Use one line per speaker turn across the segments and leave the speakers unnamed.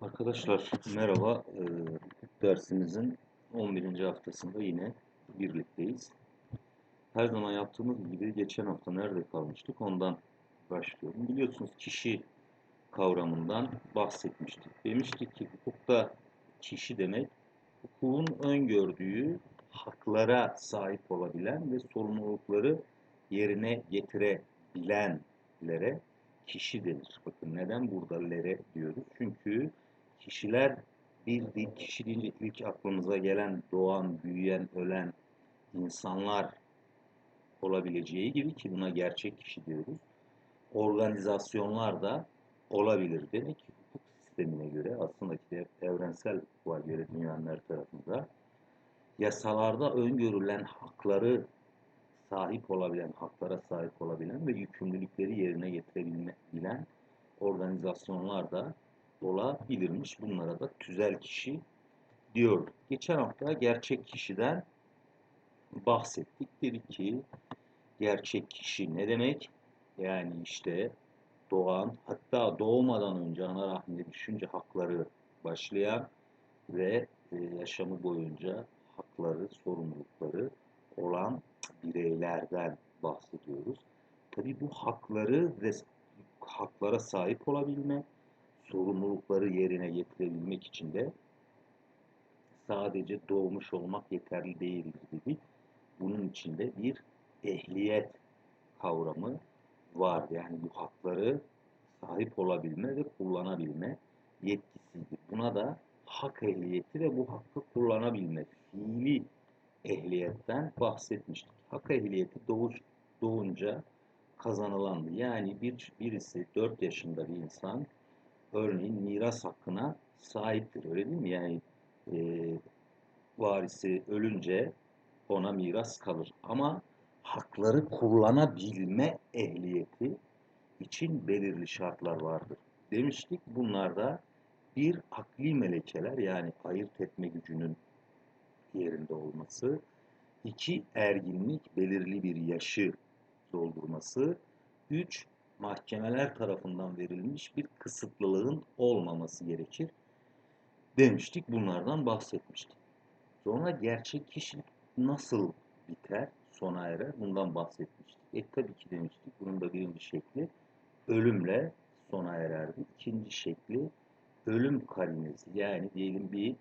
Arkadaşlar merhaba. Hukuk dersimizin 11. haftasında yine birlikteyiz. Her zaman yaptığımız gibi geçen hafta nerede kalmıştık ondan başlıyorum. Biliyorsunuz kişi kavramından bahsetmiştik. Demiştik ki hukukta kişi demek hukukun öngördüğü haklara sahip olabilen ve sorumlulukları yerine getirebilenlere kişi denir. Bakın neden burada lere diyoruz? Çünkü kişiler bir değil, kişi deyince ilk aklımıza gelen, doğan, büyüyen, ölen insanlar olabileceği gibi ki buna gerçek kişi diyoruz. Organizasyonlar da olabilir. Demek ki hukuk sistemine göre aslında ki evrensel hukuka göre dünyanın her tarafında yasalarda öngörülen hakları sahip olabilen, haklara sahip olabilen ve yükümlülükleri yerine getirebilen organizasyonlar da olabilirmiş. Bunlara da tüzel kişi diyorduk. Geçen hafta gerçek kişiden bahsettik. Dedik ki gerçek kişi ne demek? Yani işte doğan, hatta doğmadan önce ana rahminde düşünce hakları başlayan ve e, yaşamı boyunca hakları, sorumlulukları olan bireylerden bahsediyoruz. Tabii bu hakları ve haklara sahip olabilme, sorumlulukları yerine getirebilmek için de sadece doğmuş olmak yeterli değildir dedik. Bunun içinde bir ehliyet kavramı var. Yani bu hakları sahip olabilme ve kullanabilme yetkisidir. Buna da hak ehliyeti ve bu hakkı kullanabilme, fiili ehliyetten bahsetmiştik. Hak ehliyeti doğuş, doğunca kazanılandı. Yani bir birisi 4 yaşında bir insan örneğin miras hakkına sahiptir. Öyle değil mi? Yani e, varisi ölünce ona miras kalır. Ama hakları kullanabilme ehliyeti için belirli şartlar vardır. Demiştik bunlarda bir akli melekeler yani ayırt etme gücünün yerinde olması, iki erginlik belirli bir yaşı doldurması, üç mahkemeler tarafından verilmiş bir kısıtlılığın olmaması gerekir demiştik. Bunlardan bahsetmiştik. Sonra gerçek kişilik nasıl biter, sona erer bundan bahsetmiştik. E tabii ki demiştik bunun da birinci şekli ölümle sona ererdi. İkinci şekli ölüm karinesi yani diyelim bir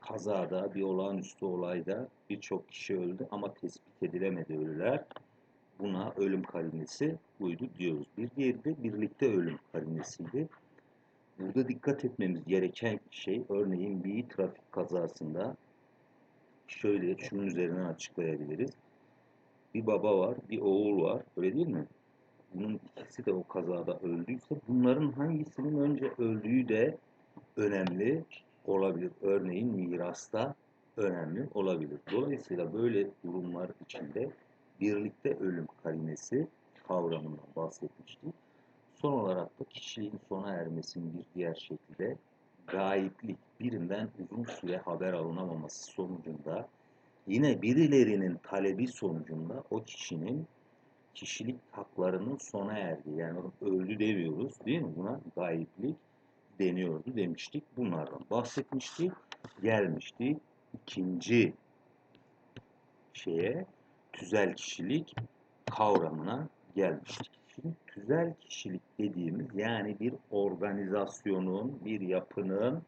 kazada, bir olağanüstü olayda birçok kişi öldü ama tespit edilemedi ölüler. Buna ölüm karinesi buydu diyoruz. Bir diğeri de birlikte ölüm karinesiydi. Burada dikkat etmemiz gereken şey örneğin bir trafik kazasında şöyle şunun üzerinden açıklayabiliriz. Bir baba var, bir oğul var. Öyle değil mi? Bunun ikisi de o kazada öldüyse bunların hangisinin önce öldüğü de önemli olabilir. Örneğin mirasta önemli olabilir. Dolayısıyla böyle durumlar içinde birlikte ölüm karinesi kavramından bahsetmiştik. Son olarak da kişiliğin sona ermesinin bir diğer şekli de gayiplik, birinden uzun süre haber alınamaması sonucunda yine birilerinin talebi sonucunda o kişinin kişilik haklarının sona erdiği yani öldü demiyoruz değil mi? Buna gayiplik deniyordu demiştik. Bunlardan bahsetmiştik. Gelmişti ikinci şeye tüzel kişilik kavramına gelmiştik. Şimdi tüzel kişilik dediğimiz yani bir organizasyonun, bir yapının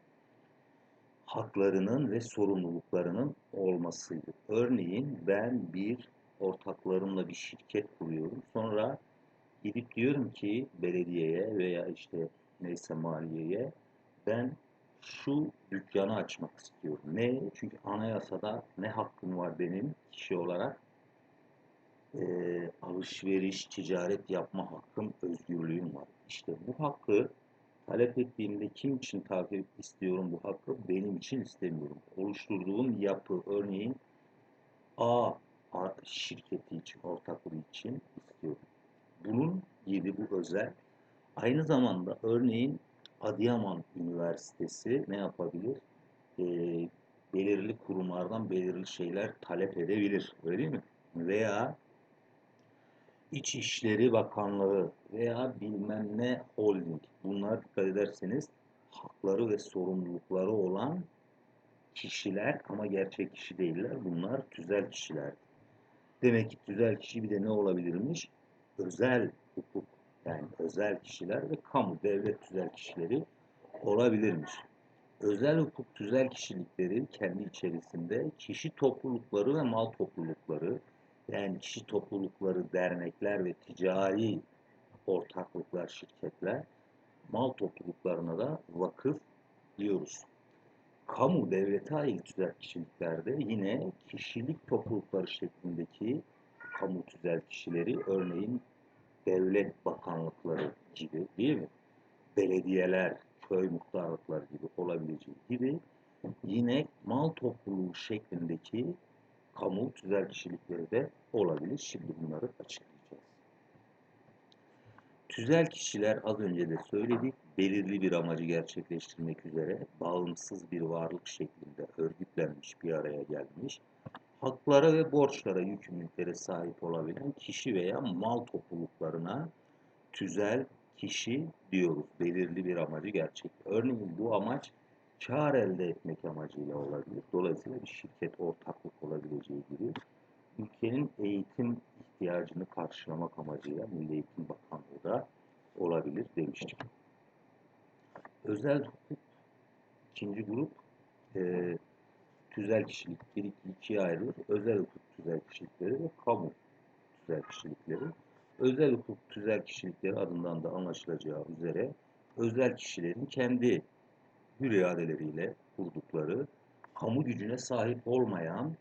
haklarının ve sorumluluklarının olmasıydı. Örneğin ben bir ortaklarımla bir şirket kuruyorum. Sonra gidip diyorum ki belediyeye veya işte neyse maliyeye ben şu dükkanı açmak istiyorum. Ne? Çünkü anayasada ne hakkım var benim kişi olarak? Ee, alışveriş, ticaret yapma hakkım, özgürlüğüm var. İşte bu hakkı talep ettiğimde kim için takip istiyorum bu hakkı? Benim için istemiyorum. Oluşturduğum yapı örneğin A şirketi için, ortaklığı için istiyorum. Bunun gibi bu özel Aynı zamanda örneğin Adıyaman Üniversitesi ne yapabilir? E, belirli kurumlardan belirli şeyler talep edebilir. Öyle değil mi? Veya İçişleri Bakanlığı veya bilmem ne holding. Bunlar dikkat ederseniz hakları ve sorumlulukları olan kişiler ama gerçek kişi değiller. Bunlar tüzel kişiler. Demek ki tüzel kişi bir de ne olabilirmiş? Özel hukuk yani özel kişiler ve kamu devlet tüzel kişileri olabilirmiş. Özel hukuk tüzel kişilikleri kendi içerisinde kişi toplulukları ve mal toplulukları yani kişi toplulukları, dernekler ve ticari ortaklıklar, şirketler mal topluluklarına da vakıf diyoruz. Kamu devlete ait tüzel kişiliklerde yine kişilik toplulukları şeklindeki kamu tüzel kişileri örneğin devlet bakanlıkları gibi değil mi? Belediyeler, köy muhtarlıkları gibi olabileceği gibi yine mal topluluğu şeklindeki kamu tüzel kişilikleri de olabilir. Şimdi bunları açıklayacağız. Tüzel kişiler az önce de söyledik, belirli bir amacı gerçekleştirmek üzere bağımsız bir varlık şeklinde örgütlenmiş, bir araya gelmiş, haklara ve borçlara, yükümlülüklere sahip olabilen kişi veya mal topluluklarına tüzel kişi diyoruz. Belirli bir amacı gerçek. Örneğin bu amaç kar elde etmek amacıyla olabilir. Dolayısıyla bir şirket ortaklık olabileceği gibi ülkenin eğitim ihtiyacını karşılamak amacıyla Milli Eğitim Bakanlığı da olabilir demiştik. Özel hukuk ikinci grup e, tüzel kişilik bir iki ikiye ayrılır. Özel hukuk tüzel kişilikleri ve kamu tüzel kişilikleri. Özel hukuk tüzel kişilikleri adından da anlaşılacağı üzere özel kişilerin kendi hür iradeleriyle kurdukları kamu gücüne sahip olmayan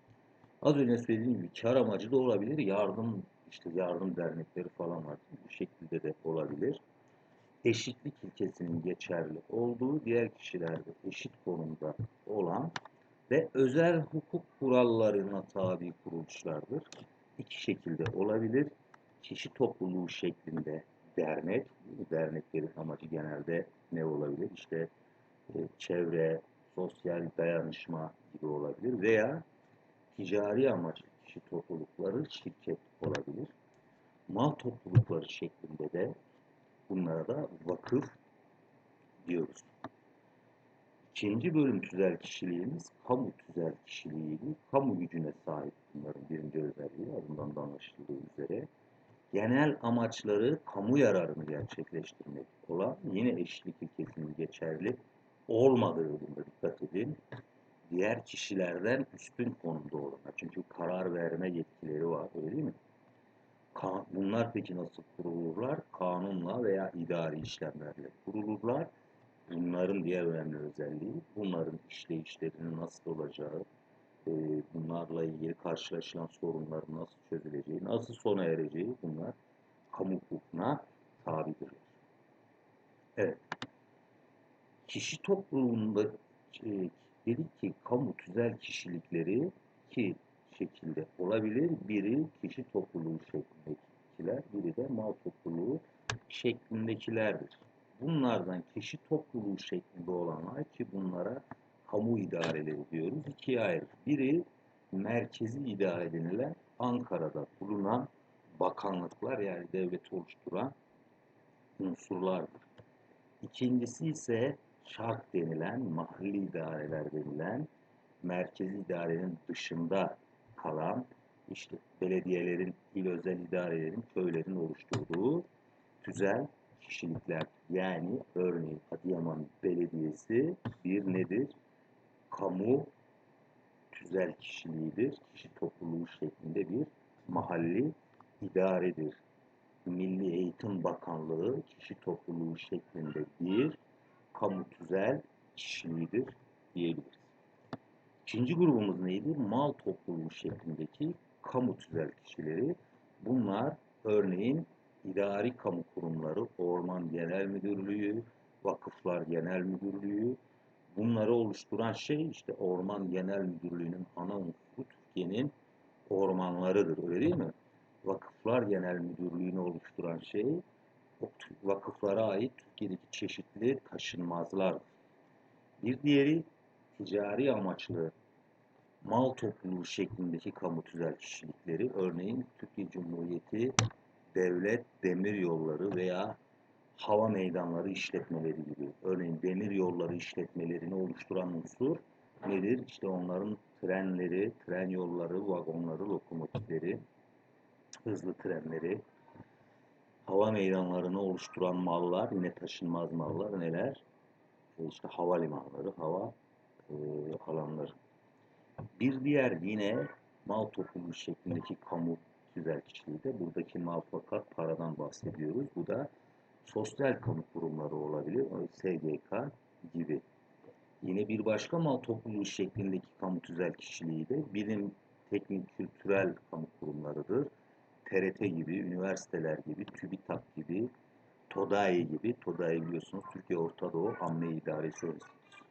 az önce söylediğim gibi kar amacı da olabilir. Yardım işte yardım dernekleri falan var. Bu şekilde de olabilir. Eşitlik ilkesinin geçerli olduğu diğer kişilerde eşit konumda olan ve özel hukuk kurallarına tabi kuruluşlardır. İki şekilde olabilir. Kişi topluluğu şeklinde dernek, derneklerin amacı genelde ne olabilir? İşte çevre, sosyal dayanışma gibi olabilir veya ticari amaçlı kişi toplulukları şirket olabilir. Mal toplulukları şeklinde de bunlara da vakıf diyoruz. İkinci bölüm tüzel kişiliğimiz kamu tüzel kişiliğiydi. Kamu gücüne sahip bunların birinci özelliği adından da anlaşıldığı üzere. Genel amaçları kamu yararını gerçekleştirmek olan yine eşitlik ilkesinin geçerli olmadığında dikkat edin. Diğer kişilerden üstün konumda olana. Çünkü karar verme yetkileri var öyle değil mi? Bunlar peki nasıl kurulurlar? Kanunla veya idari işlemlerle kurulurlar bunların diğer önemli özelliği bunların işleyişlerinin nasıl olacağı, e, bunlarla ilgili karşılaşılan sorunların nasıl çözüleceği, nasıl sona ereceği bunlar kamu hukukuna tabidirler. Evet. Kişi topluluğunda e, dedik ki kamu tüzel kişilikleri iki şekilde olabilir. Biri kişi topluluğu şeklindekiler, biri de mal topluluğu şeklindekilerdir. Bunlardan kişi topluluğu şeklinde olanlar ki bunlara kamu idareleri diyoruz. İkiye ayrı. Biri merkezi idare denilen Ankara'da bulunan bakanlıklar yani devleti oluşturan unsurlardır. İkincisi ise şark denilen, mahalli idareler denilen, merkezi idarenin dışında kalan, işte belediyelerin, il özel idarelerin, köylerin oluşturduğu tüzel kişilikler yani örneğin Adıyaman Belediyesi bir nedir? Kamu tüzel kişiliğidir. Kişi topluluğu şeklinde bir mahalli idaredir. Milli Eğitim Bakanlığı kişi topluluğu şeklinde bir kamu tüzel kişiliğidir diyebiliriz. İkinci grubumuz neydi? Mal topluluğu şeklindeki kamu tüzel kişileri. Bunlar örneğin idari kamu kurumları, Orman Genel Müdürlüğü, Vakıflar Genel Müdürlüğü, bunları oluşturan şey işte Orman Genel Müdürlüğü'nün ana unsuru Türkiye'nin ormanlarıdır, öyle değil mi? Vakıflar Genel Müdürlüğü'nü oluşturan şey vakıflara ait Türkiye'deki çeşitli taşınmazlar. Bir diğeri ticari amaçlı mal topluluğu şeklindeki kamu tüzel kişilikleri, örneğin Türkiye Cumhuriyeti devlet demir yolları veya hava meydanları işletmeleri gibi. Örneğin demir yolları işletmelerini oluşturan unsur nedir? İşte onların trenleri, tren yolları, vagonları, lokomotifleri, hızlı trenleri, hava meydanlarını oluşturan mallar, yine taşınmaz mallar neler? E, İşte havalimanları, hava e, alanları. Bir diğer yine mal topluluğu şeklindeki kamu tüzel kişiliği de buradaki mal fakat paradan bahsediyoruz. Bu da sosyal kamu kurumları olabilir. SGK gibi. Yine bir başka mal topluluğu şeklindeki kamu tüzel kişiliği de bilim, teknik, kültürel kamu kurumlarıdır. TRT gibi, üniversiteler gibi, TÜBİTAK gibi, TODAİ gibi, TODAİ biliyorsunuz Türkiye Orta Doğu Amme İdaresi Örgütü'dür.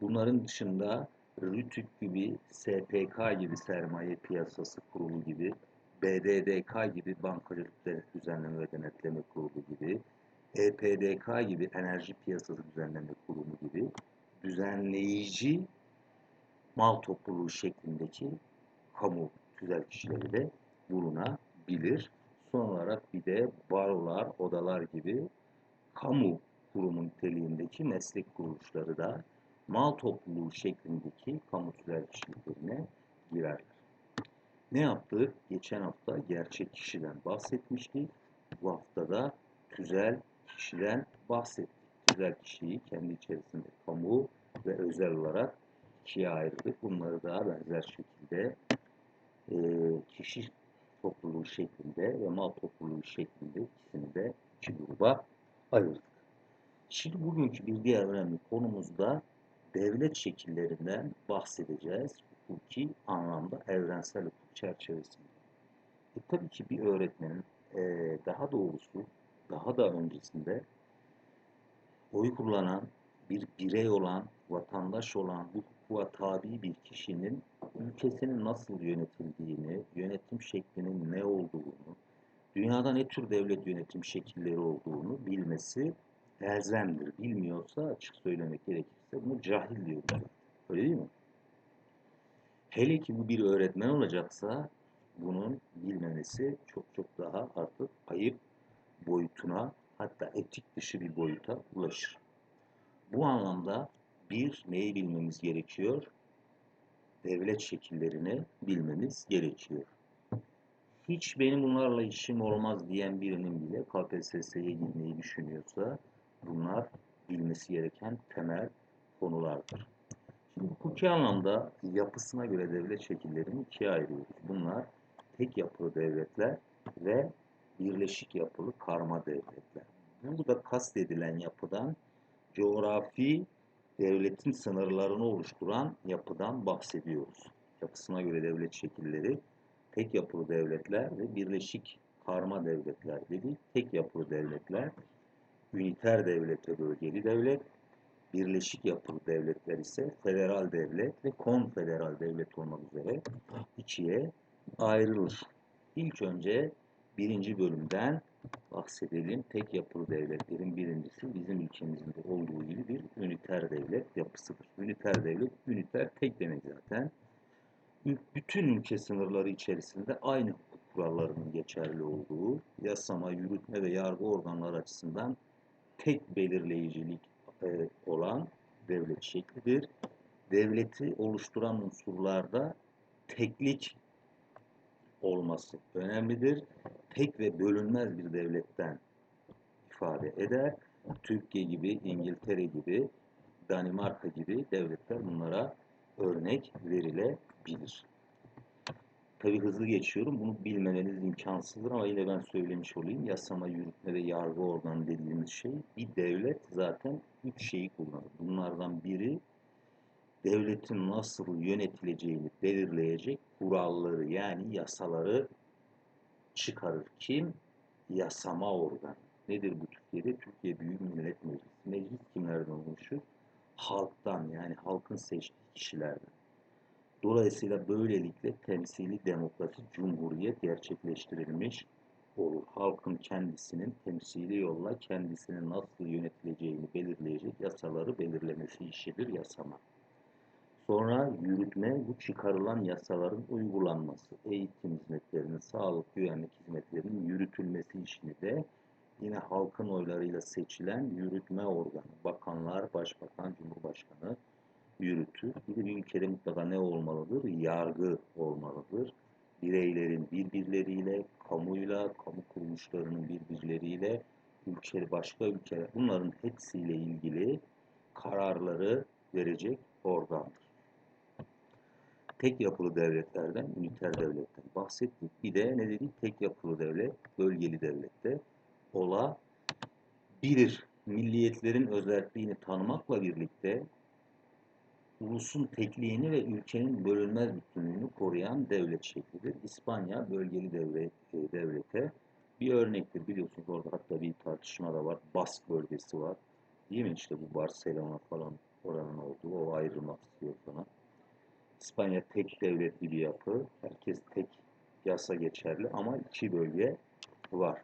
Bunların dışında RÜTÜK gibi, SPK gibi sermaye piyasası kurulu gibi, BDDK gibi bankacılık düzenleme ve denetleme kurulu gibi, EPDK gibi enerji piyasası düzenleme kurumu gibi düzenleyici mal topluluğu şeklindeki kamu tüzel kişileri de bulunabilir. Son olarak bir de barolar, odalar gibi kamu kurumu niteliğindeki meslek kuruluşları da mal topluluğu şeklindeki kamu tüzel kişiliklerine girerler. Ne yaptık? Geçen hafta gerçek kişiden bahsetmiştik. Bu haftada tüzel kişiden bahsettik. Tüzel kişiyi kendi içerisinde kamu ve özel olarak ikiye ayırdık. Bunları daha benzer şekilde e, kişi topluluğu şeklinde ve mal topluluğu şeklinde ikisini de iki gruba ayırdık. Şimdi bugünkü bir diğer önemli konumuz da devlet şekillerinden bahsedeceğiz. Hukuki anlamda evrensel hukuk çerçevesinde. E, tabii ki bir öğretmenin e, daha doğrusu daha da öncesinde oy kullanan bir birey olan, vatandaş olan, hukuka tabi bir kişinin ülkesinin nasıl yönetildiğini, yönetim şeklinin ne olduğunu, dünyada ne tür devlet yönetim şekilleri olduğunu bilmesi elzemdir. Bilmiyorsa açık söylemek gerekirse bunu cahil diyoruz. Öyle değil mi? Hele ki bu bir öğretmen olacaksa bunun bilmemesi çok çok daha artık ayıp boyutuna hatta etik dışı bir boyuta ulaşır. Bu anlamda bir neyi bilmemiz gerekiyor? Devlet şekillerini bilmemiz gerekiyor. Hiç benim bunlarla işim olmaz diyen birinin bile KPSS'ye girmeyi düşünüyorsa bunlar bilmesi gereken temel konulardır. Şimdi hukuki anlamda yapısına göre devlet şekillerini ikiye ayırıyoruz. Bunlar tek yapılı devletler ve birleşik yapılı karma devletler. Burada kastedilen yapıdan coğrafi devletin sınırlarını oluşturan yapıdan bahsediyoruz. Yapısına göre devlet şekilleri tek yapılı devletler ve birleşik karma devletler dedik. Tek yapılı devletler, üniter devlet ve bölgeli devlet, birleşik yapılı devletler ise federal devlet ve konfederal devlet olmak üzere ikiye ayrılır. İlk önce birinci bölümden bahsedelim. Tek yapılı devletlerin birincisi bizim ülkemizde olduğu gibi bir üniter devlet yapısıdır. Üniter devlet, üniter tek demek zaten. Bütün ülke sınırları içerisinde aynı hukuk kurallarının geçerli olduğu, yasama, yürütme ve yargı organları açısından tek belirleyicilik e, olan devlet şeklidir. Devleti oluşturan unsurlarda teklik olması önemlidir. Tek ve bölünmez bir devletten ifade eder. Türkiye gibi, İngiltere gibi, Danimarka gibi devletler bunlara örnek verilebilir. Tabi hızlı geçiyorum. Bunu bilmemeniz imkansızdır ama yine ben söylemiş olayım. Yasama, yürütme ve yargı organı dediğimiz şey bir devlet zaten üç şeyi kullanır. Bunlardan biri devletin nasıl yönetileceğini belirleyecek kuralları yani yasaları çıkarır. Kim? Yasama organı. Nedir bu Türkiye'de? Türkiye Büyük Millet Meclisi. Meclis kimlerden oluşur? Halktan yani halkın seçtiği kişilerden. Dolayısıyla böylelikle temsili demokrasi, cumhuriyet gerçekleştirilmiş olur. Halkın kendisinin temsili yolla kendisinin nasıl yönetileceğini belirleyecek yasaları belirlemesi işidir yasama. Sonra yürütme, bu çıkarılan yasaların uygulanması, eğitim hizmetlerinin, sağlık, güvenlik hizmetlerinin yürütülmesi işini de yine halkın oylarıyla seçilen yürütme organı. Bakanlar, başbakan, cumhurbaşkanı yürütür. Bir de ülkede mutlaka ne olmalıdır? Yargı olmalıdır. Bireylerin birbirleriyle, kamuyla, kamu kuruluşlarının birbirleriyle, ülke, başka ülkeler, bunların hepsiyle ilgili kararları verecek organdır. Tek yapılı devletlerden, üniter devletten bahsettik. Bir de ne dedik? Tek yapılı devlet, bölgeli devlette olabilir. Milliyetlerin özelliğini tanımakla birlikte ulusun tekliğini ve ülkenin bölünmez bütünlüğünü koruyan devlet şeklidir. İspanya bölgeli devlet, e, devlete bir örnektir. Biliyorsunuz orada hatta bir tartışma da var. Bask bölgesi var. Değil mi? İşte bu Barcelona falan oranın olduğu. O ayrılmak istiyor falan. İspanya tek devletli bir yapı. Herkes tek yasa geçerli ama iki bölge var.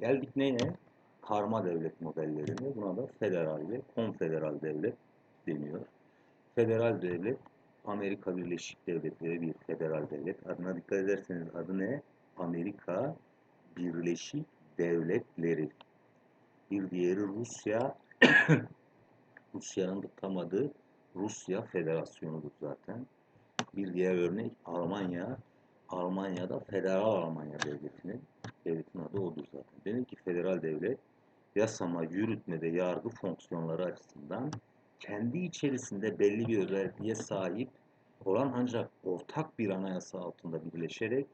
Geldik neye? Karma devlet modellerine. Buna da federal ve konfederal devlet deniyor. Federal devlet Amerika Birleşik Devletleri bir federal devlet. Adına dikkat ederseniz adı ne? Amerika Birleşik Devletleri. Bir diğeri Rusya. Rusya'nın da tam adı Rusya Federasyonu'dur zaten. Bir diğer örnek Almanya. Almanya'da Federal Almanya Devleti'nin devletin adı odur zaten. Demek ki federal devlet yasama, yürütme ve yargı fonksiyonları açısından kendi içerisinde belli bir özelliğe sahip olan ancak ortak bir anayasa altında birleşerek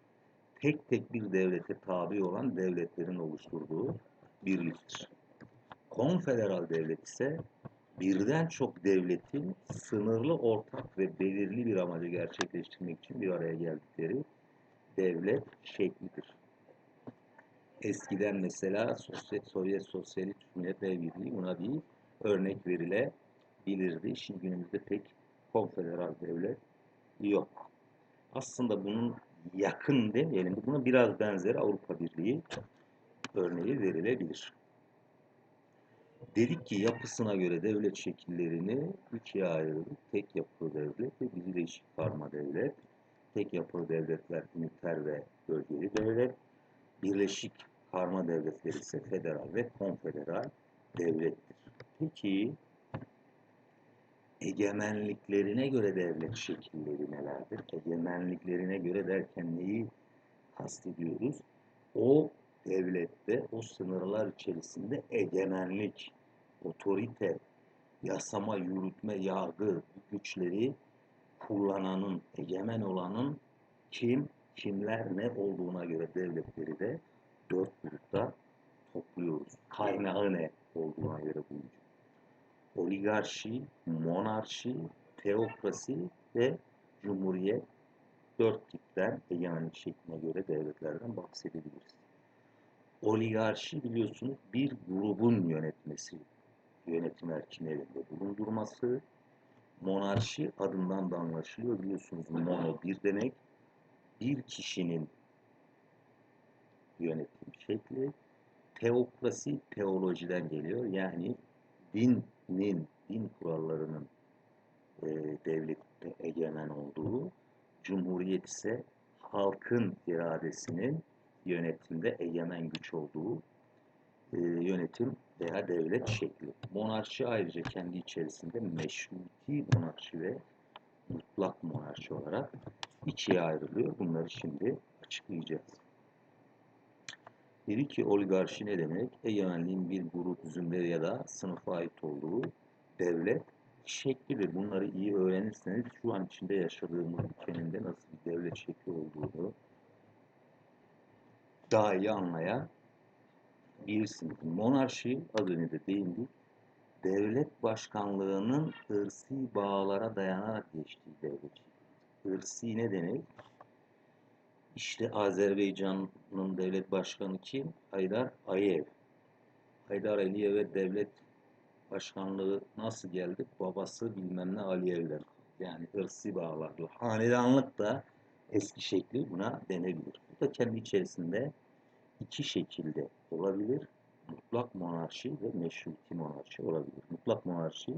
tek tek bir devlete tabi olan devletlerin oluşturduğu birliktir. Konfederal devlet ise birden çok devletin sınırlı ortak ve belirli bir amacı gerçekleştirmek için bir araya geldikleri devlet şeklidir. Eskiden mesela Sovyet, Sovyet Sosyalist Cumhuriyetler Birliği buna bir örnek verilebilirdi. Şimdi günümüzde pek konfederal devlet yok. Aslında bunun yakın demeyelim, buna biraz benzer Avrupa Birliği örneği verilebilir. Dedik ki yapısına göre devlet şekillerini ikiye ayırdık. Tek yapılı devlet ve birleşik karma devlet. Tek yapılı devletler üniter ve bölgeli devlet. Birleşik karma devletler ise federal ve konfederal devlettir. Peki egemenliklerine göre devlet şekilleri nelerdir? Egemenliklerine göre derken neyi kastediyoruz? O devlette, o sınırlar içerisinde egemenlik, otorite, yasama, yürütme, yargı güçleri kullananın, egemen olanın kim, kimler ne olduğuna göre devletleri de dört grupta topluyoruz. Kaynağı ne olduğuna göre bu oligarşi, monarşi, teokrasi ve cumhuriyet dört tipten egemenlik şekline göre devletlerden bahsedebiliriz. Oligarşi biliyorsunuz bir grubun yönetmesi, yönetim erkin elinde bulundurması. Monarşi adından da anlaşılıyor biliyorsunuz mono bir demek. Bir kişinin yönetim şekli. Teokrasi teolojiden geliyor. Yani dinin, din kurallarının e, devlette egemen olduğu, cumhuriyet ise halkın iradesinin yönetimde egemen güç olduğu e, yönetim veya devlet şekli. Monarşi ayrıca kendi içerisinde meşruti monarşi ve mutlak monarşi olarak ikiye ayrılıyor. Bunları şimdi açıklayacağız. Dedi ki oligarşi ne demek? Egemenliğin bir grup zümre ya da sınıfa ait olduğu devlet şeklidir. Bunları iyi öğrenirseniz şu an içinde yaşadığımız ülkenin de nasıl bir devlet şekli olduğunu daha iyi anlayabilirsiniz. Monarşi adını da değindik. Devlet başkanlığının ırsi bağlara dayanarak geçtiği devlet. Irsi ne demek? İşte Azerbaycan'ın devlet başkanı kim? Haydar Aliyev. Haydar Aliyev'e devlet başkanlığı nasıl geldi? Babası bilmem ne Aliyev'den. Yani ırsi bağlarla. Hanedanlık da eski şekli buna denebilir. Bu da kendi içerisinde iki şekilde olabilir. Mutlak monarşi ve meşruti monarşi olabilir. Mutlak monarşi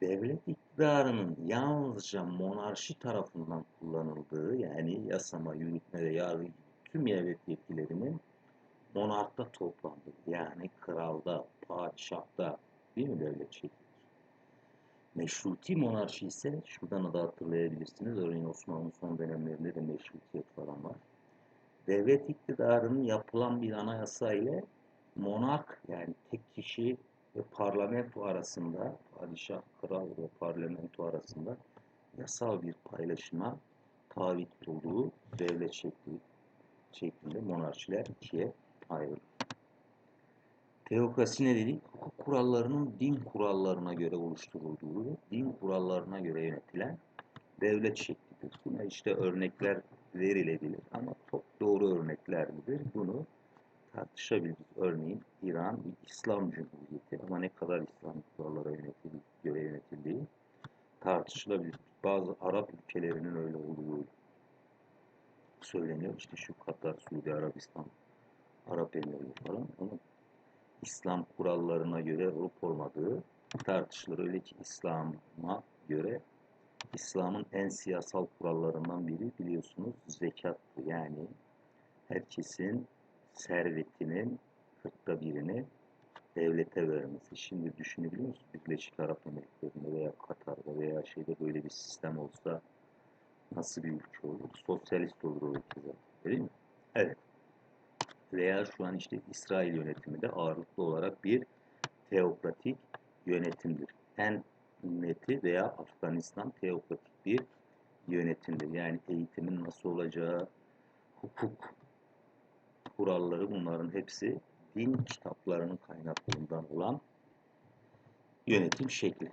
devlet iktidarının yalnızca monarşi tarafından kullanıldığı yani yasama, yürütme ve yargı tüm devlet yetkilerinin monarkta toplandı. Yani kralda, padişahta değil mi devlet şeklidir. Meşruti monarşi ise şuradan da hatırlayabilirsiniz. Örneğin Osmanlı son dönemlerinde de meşrutiyet falan var. Devlet iktidarının yapılan bir anayasa ile monark yani tek kişi ve parlamento arasında, padişah, kral ve parlamento arasında yasal bir paylaşıma tabi tutulduğu devlet şekli şeklinde monarşiler ikiye ayrılır. Teokrasi ne dedik? Hukuk kurallarının din kurallarına göre oluşturulduğu, din kurallarına göre yönetilen devlet şeklidir. Buna işte örnekler verilebilir ama çok doğru örnekler midir? Bunu tartışabiliriz. Örneğin İran bir İslam Cumhuriyeti ama ne kadar İslam kurallara yönetildiği, göre yönetildiği tartışılabilir. Bazı Arap ülkelerinin öyle olduğu söyleniyor. İşte şu Katar, Suudi Arabistan, Arap Emirlikleri falan ama İslam kurallarına göre olup olmadığı tartışılır. Öyle ki İslam'a göre İslam'ın en siyasal kurallarından biri biliyorsunuz zekattı. Yani herkesin servetinin kırkta birini devlete vermesi. Şimdi düşünebiliyor musunuz? Birleşik Arap Emirlikleri'nde veya Katar'da veya şeyde böyle bir sistem olsa nasıl bir ülke olur? Sosyalist olur o ülke zaten. Değil mi? Evet. Veya şu an işte İsrail yönetiminde ağırlıklı olarak bir teokratik yönetimdir. En neti veya Afganistan teokratik bir yönetimdir. Yani eğitimin nasıl olacağı, hukuk kuralları bunların hepsi din kitaplarının kaynaklarından olan yönetim şekli.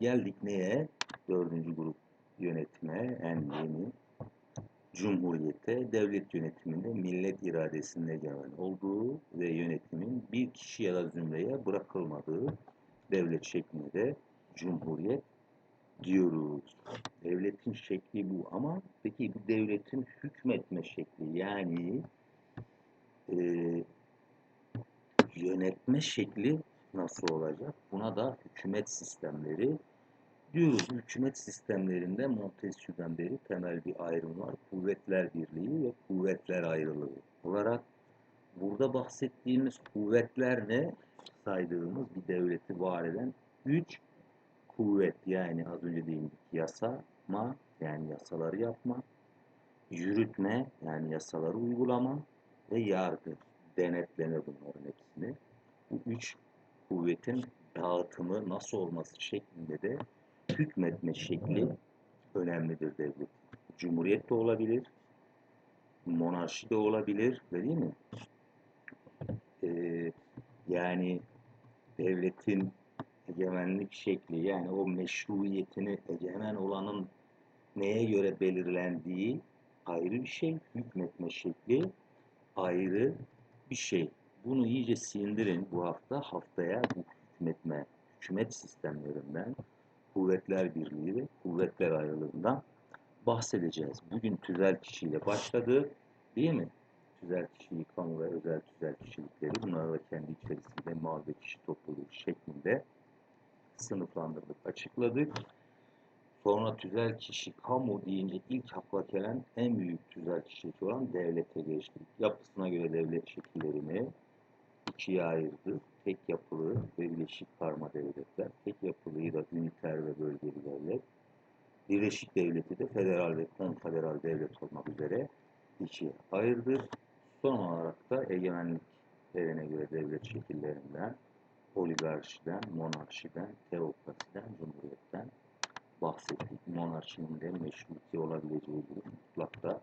Geldik neye? Dördüncü grup yönetime, en yeni cumhuriyete, devlet yönetiminde millet iradesinin egemen olduğu ve yönetimin bir kişi ya da zümreye bırakılmadığı devlet şekline de cumhuriyet diyoruz. Devletin şekli bu ama peki bu devletin hükmetme şekli yani e, yönetme şekli nasıl olacak? Buna da hükümet sistemleri diyoruz. Hükümet sistemlerinde Montesquieu'den beri temel bir ayrım var. Kuvvetler birliği ve kuvvetler ayrılığı olarak burada bahsettiğimiz kuvvetler ne? Saydığımız bir devleti var eden üç kuvvet yani az önce değindik yasama yani yasaları yapma, yürütme yani yasaları uygulama ve yargı denetleme bunların hepsini. Bu üç kuvvetin dağıtımı nasıl olması şeklinde de hükmetme şekli önemlidir devlet. Cumhuriyet de olabilir, monarşi de olabilir, değil mi? Ee, yani devletin egemenlik şekli yani o meşruiyetini egemen olanın neye göre belirlendiği ayrı bir şey. Hükmetme şekli ayrı bir şey. Bunu iyice sindirin bu hafta. Haftaya bu hükmetme, hükümet sistemlerinden, kuvvetler birliği ve kuvvetler ayrılığından bahsedeceğiz. Bugün tüzel kişiyle başladı. Değil mi? Tüzel kişiyi, kamu ve özel tüzel kişilikleri bunları da kendi içerisinde mal ve kişi topluluğu şeklinde sınıflandırdık, açıkladık. Sonra tüzel kişi, kamu deyince ilk akla gelen en büyük tüzel kişilik olan devlete geçtik. Yapısına göre devlet şekillerini ikiye ayırdık. Tek yapılı ve birleşik karma devletler. Tek yapılıyı da üniter ve bölgeli devlet. Birleşik devleti de federal ve konfederal devlet olmak üzere ikiye ayırdık. Son olarak da egemenliklerine göre devlet şekillerinden oligarşiden, monarşiden, teokrasiden, cumhuriyetten bahsettik. Monarşinin de meşruti olabileceği gibi mutlak da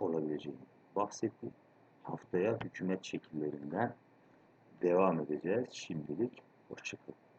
olabileceğini bahsettik. Haftaya hükümet şekillerinden devam edeceğiz. Şimdilik hoşçakalın.